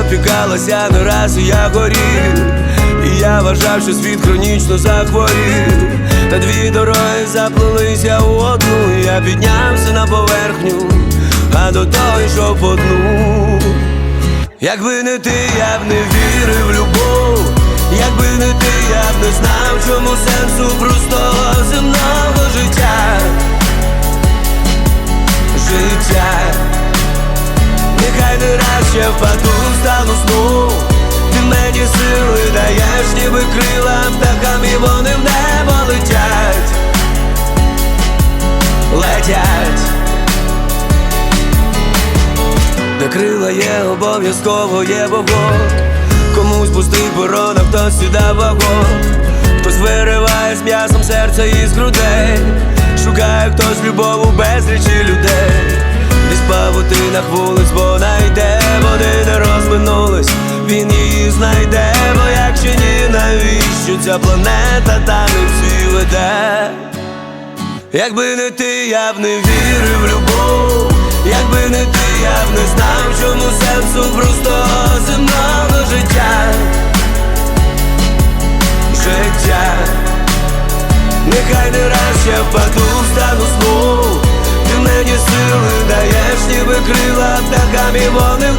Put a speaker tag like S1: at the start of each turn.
S1: Опікалася не раз, і я горів. І я вважав, що світ хронічно захворів. Та дві дороги заплелися у одну. Я піднявся на поверхню, а до того йшов по дну. Якби не ти, я б не вірив в любов, якби не ти, я б не знав, чому сенсу простого земного життя. Життя, нехай не раз ще впаду, сили даєш, ніби крила птахам, і вони в небо летять. Летять. Де крила є, обов'язково є вогонь. Комусь пустий борон, а хтось сюди вагон. Хтось вириває з м'ясом серця із грудей. Шукає хтось любов у безлічі людей. Десь павутинах вулиць вона йде, вони не розминулись, він її знайде, бо навіщо ця планета та не всі веде Якби не ти, я б не вірив в любов, якби не ти, я б не знав, чому сенсу простого земного життя. Життя, нехай не раз ще впаду, встану сну. Ти мені сили даєш, ніби крила птахам, і вони в